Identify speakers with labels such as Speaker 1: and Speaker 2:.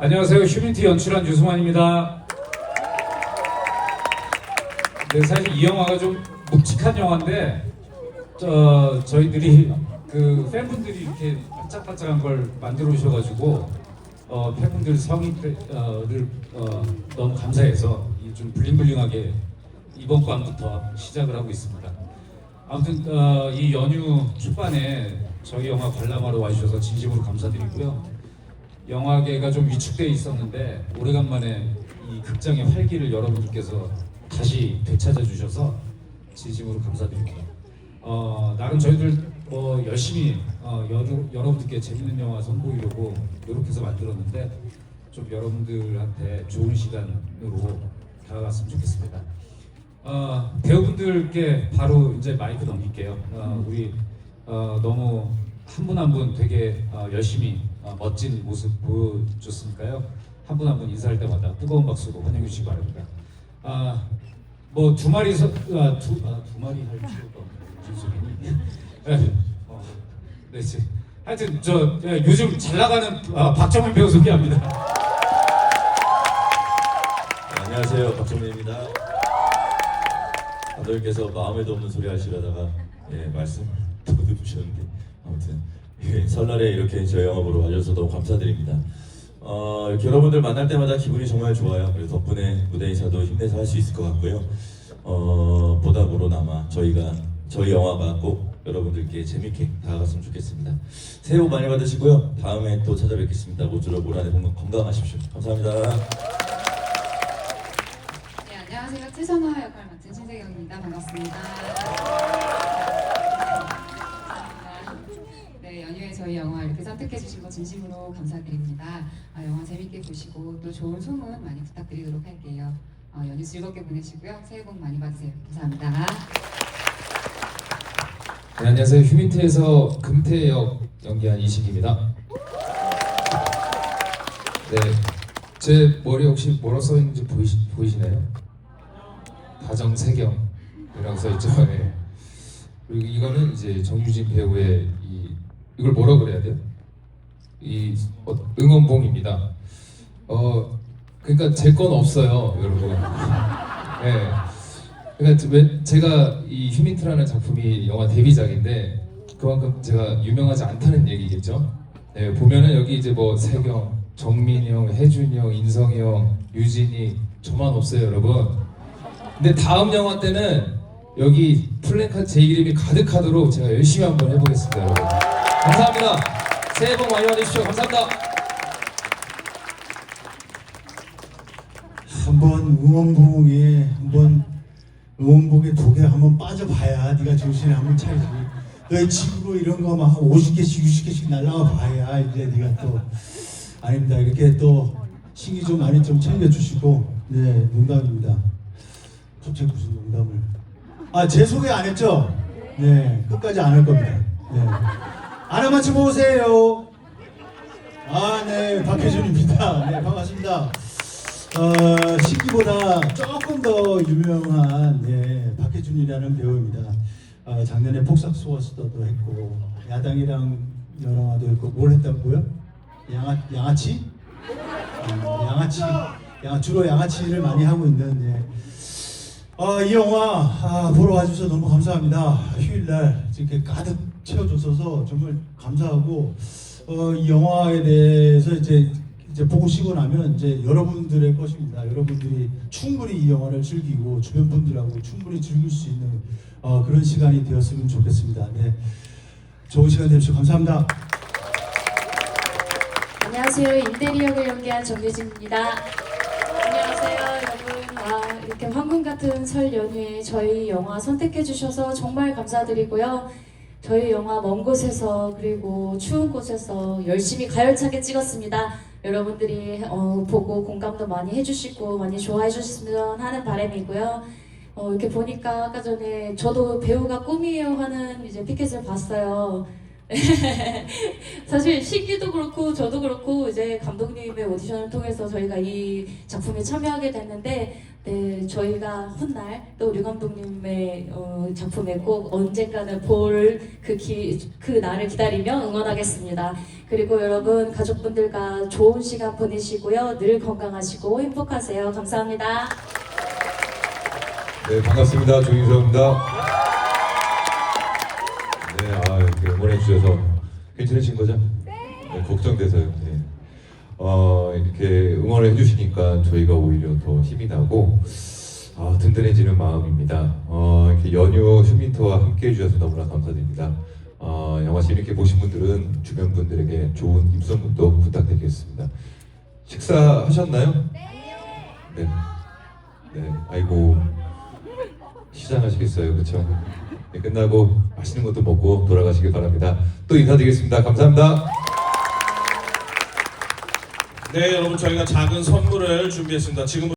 Speaker 1: 안녕하세요. 휴민티 연출한 유승환입니다. 네, 사실 이 영화가 좀 묵직한 영화인데, 저, 저희들이 그 팬분들이 이렇게 반짝반짝한 걸 만들어 오셔가지고, 어, 팬분들 성의를 어, 너무 감사해서 이좀 블링블링하게 이번 관부터 시작을 하고 있습니다. 아무튼 어, 이 연휴 초반에 저희 영화 관람하러 와주셔서 진심으로 감사드리고요. 영화계가 좀 위축돼 있었는데 오래간만에 이 극장의 활기를 여러분들께서 다시 되찾아 주셔서 진심으로 감사드립니다. 어, 나름 저희들 뭐 열심히 어, 여러, 여러분들께 재밌는 영화 선보이려고 노력해서 만들었는데 좀 여러분들한테 좋은 시간으로 다가갔으면 좋겠습니다. 어, 배우분들께 바로 이제 마이크 넘길게요. 어, 우리 어, 너무 한 분 한분 되게 어, 열심히 어, 멋진 모습 보여줬으니까요. 한분 한 분 인사할 때마다 뜨거운 박수로 환영해 주시기 바랍니다. 아, 뭐 두 마리 서, 아, 두, 아, 두 마리 할 필요가 소리니? 네, 어, 네, 이제 하여튼 저 예, 요즘 잘 나가는 아, 박정민 배우 소개합니다.
Speaker 2: 네, 안녕하세요 박정민입니다. 감독님께서 마음에도 없는 소리 하시려다가 예, 말씀 더듬으셨는데 아무튼 예, 설날에 이렇게 저희 보러 와주셔서 너무 감사드립니다. 어, 여러분들 만날 때마다 기분이 정말 좋아요. 그래서 덕분에 무대에서도 힘내서 할 수 있을 것 같고요. 어, 보답으로나마 저희가 저희 영화가 꼭 여러분들께 재밌게 다가갔으면 좋겠습니다. 새해 복 많이 받으시고요. 다음에 또 찾아뵙겠습니다. 모쪼록 올 한해 건강하십시오. 감사합니다.
Speaker 3: 네, 안녕하세요. 최선화 역할 맡은 신세경입니다. 반갑습니다. 저희 영화 이렇게 선택해 주신 거 진심으로 감사드립니다. 아, 영화 재밌게 보시고 또 좋은 소문 많이 부탁드리도록 할게요. 어, 연휴 즐겁게 보내시고요. 새해 복 많이 받으세요. 감사합니다.
Speaker 4: 네, 안녕하세요. 휴민트에서 금태 역 연기한 이식입니다. 네, 제 머리 혹시 뭐라 써 있는지 보이시, 보이시나요? 다정세경이라고 써 있죠. 네. 그리고 이거는 이제 정유진 배우의 이 이걸 뭐라 그래야 돼요? 이 어, 응원봉입니다. 어, 그러니까 제 건 없어요, 여러분. 네. 그러니까 왜- 제가 이 휴민트라는 작품이 영화 데뷔작인데 그만큼 제가 유명하지 않다는 얘기겠죠. 네, 보면은 여기 이제 뭐 세경, 정민이 형, 혜준이 형, 인성이 형, 유진이 저만 없어요, 여러분. 근데 다음 영화 때는 여기 플랜카드 제 이름이 가득하도록 제가 열심히 한번 해보겠습니다, 여러분. 감사합니다. 새해 복 많이 받으십시오. 감사합니다.
Speaker 5: 한번 응원봉에 한번 응원봉에 독에 한번 빠져봐야 네가 정신을 한번 차리지. 너의 집으로 이런 거 막 50개씩 60개씩 날라가 봐야 이제 네가 또 아닙니다. 이렇게 또 신기 좀 많이 좀 챙겨주시고 네 농담입니다. 갑자기 무슨 농담을? 아제 소개 안 했죠? 네 끝까지 안 할 겁니다. 네 아나마치 보세요. 아, 네, 박혜준입니다. 네, 반갑습니다. 어, 신기보다 조금 더 유명한 예, 박혜준이라는 배우입니다. 어, 작년에 폭삭 소어스터도 했고 야당이랑 여영화도 했고 뭘 했다고요? 양아 양아치? 어, 양아치, 양 주로 양아치를 많이 하고 있는 예. 어, 이 영화 아, 보러 와주셔서 너무 감사합니다. 휴일날 이렇게 가득 채워줘서 정말 감사하고 어, 이 영화에 대해서 이제 이제 보고 쉬고 나면 이제 여러분들의 것입니다. 여러분들이 충분히 이 영화를 즐기고 주변 분들하고 충분히 즐길 수 있는 어, 그런 시간이 되었으면 좋겠습니다. 네, 좋은 시간 되십시오. 감사합니다.
Speaker 6: 안녕하세요. 인테리어를 연기한 정유진입니다. 안녕하세요, 여러분. 아, 이렇게 황금 같은 설 연휴에 저희 영화 선택해 주셔서 정말 감사드리고요. 저희 영화 먼 곳에서 그리고 추운 곳에서 열심히 가열차게 찍었습니다. 여러분들이 어, 보고 공감도 많이 해주시고 많이 좋아해 주셨으면 하는 바람이고요. 어, 이렇게 보니까 아까 전에 저도 배우가 꿈이에요 하는 이제 피켓을 봤어요. 사실 시기도 그렇고 저도 그렇고 이제 감독님의 오디션을 통해서 저희가 이 작품에 참여하게 됐는데 네, 저희가 훗날 또 우리 감독님의 어, 작품에 꼭 언젠가는 볼그 그 날을 기다리며 응원하겠습니다. 그리고 여러분 가족분들과 좋은 시간 보내시고요. 늘 건강하시고 행복하세요. 감사합니다.
Speaker 4: 네, 반갑습니다. 조인성입니다. 네, 아, 이렇게 응원해 주셔서 괜찮으신 거죠? 네. 걱정돼서요. 네. 어, 이렇게 응원을 해주시니까 저희가 오히려 더 힘이 나고 아, 든든해지는 마음입니다. 어, 이렇게 연휴 슈민트와 함께 해주셔서 너무나 감사드립니다. 어, 영화 재밌게 보신 분들은 주변 분들에게 좋은 입소문도 부탁드리겠습니다. 식사하셨나요? 네. 네. 아이고 시장하시겠어요, 그렇죠? 네, 끝나고 맛있는 것도 먹고 돌아가시길 바랍니다. 또 인사드리겠습니다. 감사합니다.
Speaker 7: 네, 여러분 저희가 작은 선물을 준비했습니다. 지금